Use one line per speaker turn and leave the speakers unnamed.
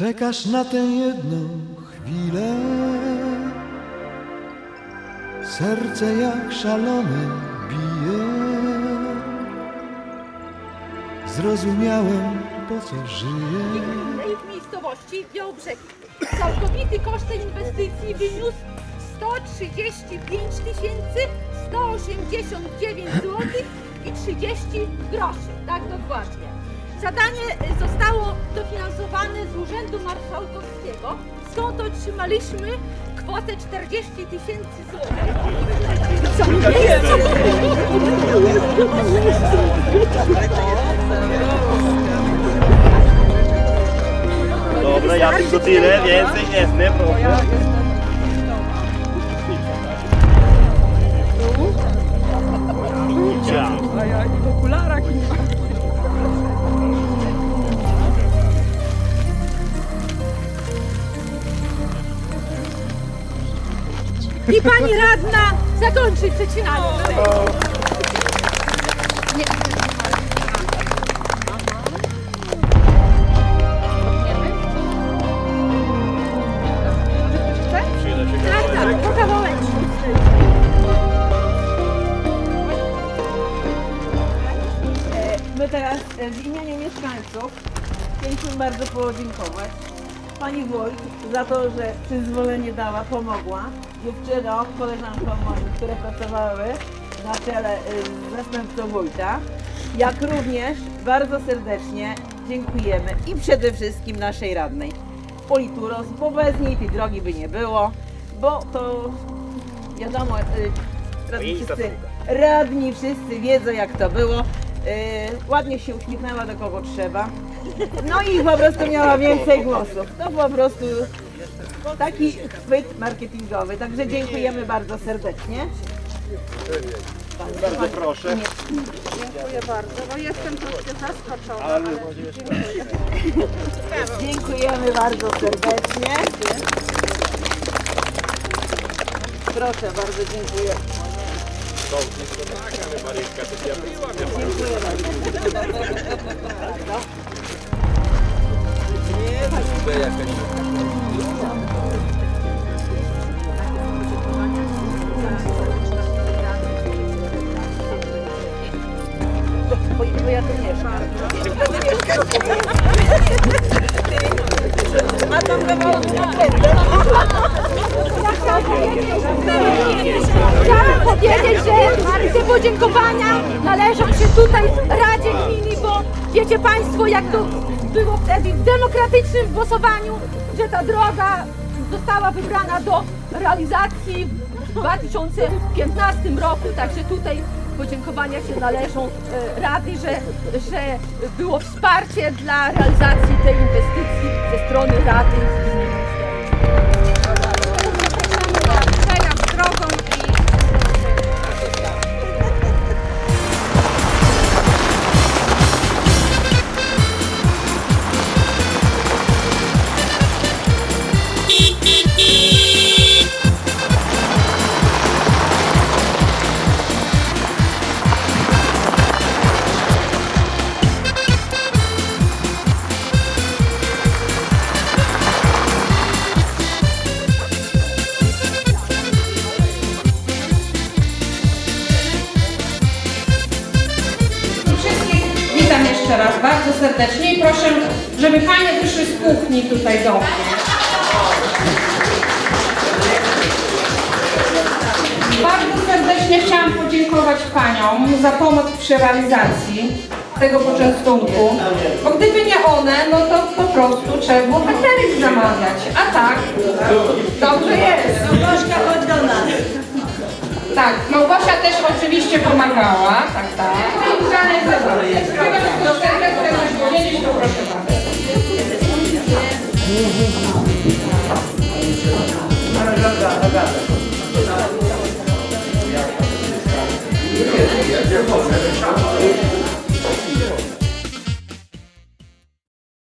Czekasz na tę jedną chwilę Serce jak szalone bije Zrozumiałem po co żyję
w miejscowości Białobrzeg. Całkowity koszt tej inwestycji wyniósł 135 189 zł i 30 groszy. Tak dokładnie. Zadanie y, zostało dofinansowane z Urzędu Marszałkowskiego, skąd otrzymaliśmy kwotę 40 tysięcy złotych. Co nie jest?
Dobra, ja tylko tyle, więcej nie chcę,
I
pani radna zakończy przecinanie. Tak, tak, po kawałeczku.
My teraz e, w imieniu mieszkańców chcieliśmy bardzo podziękować Pani Wójt za to, że przyzwolenie dała, pomogła. Dziewczynom, koleżankom moim, które pracowały na czele y, z zastępcą wójta. Jak również bardzo serdecznie dziękujemy i przede wszystkim naszej radnej Polituros, bo bez niej tej drogi by nie było, bo to wiadomo, y, radni wszyscy, radni wszyscy wiedzą jak to było. Y, ładnie się uśmiechnęła do kogo trzeba. No i po prostu miała więcej głosów. To po prostu taki chwyt marketingowy. Także dziękujemy bardzo serdecznie.
Bardzo proszę.
Dziękuję bardzo, bo jestem troszkę zaskoczona.
Ale
Dziękujemy bardzo serdecznie. Proszę bardzo, dziękuję. Dziękuję bardzo. Bo, bo ja tu mieszkam. A tam kawałek
podziękowania należą się tutaj Radzie Gminy, bo wiecie Państwo, jak to było wtedy w demokratycznym głosowaniu, że ta droga została wybrana do realizacji w 2015 roku, także tutaj podziękowania się należą e, Rady, że, że było wsparcie dla realizacji tej inwestycji
serdecznie i proszę, żeby Panie wyszły z kuchni tutaj do mnie. Bardzo serdecznie chciałam podziękować Paniom za pomoc przy realizacji tego poczęstunku, bo gdyby nie one, no to po prostu trzeba było baterii zamawiać, a tak, dobrze jest.
Gorzka, chodź do nas.
Tak, Małgosia też oczywiście pomagała, tak, tak. I. Chyba, że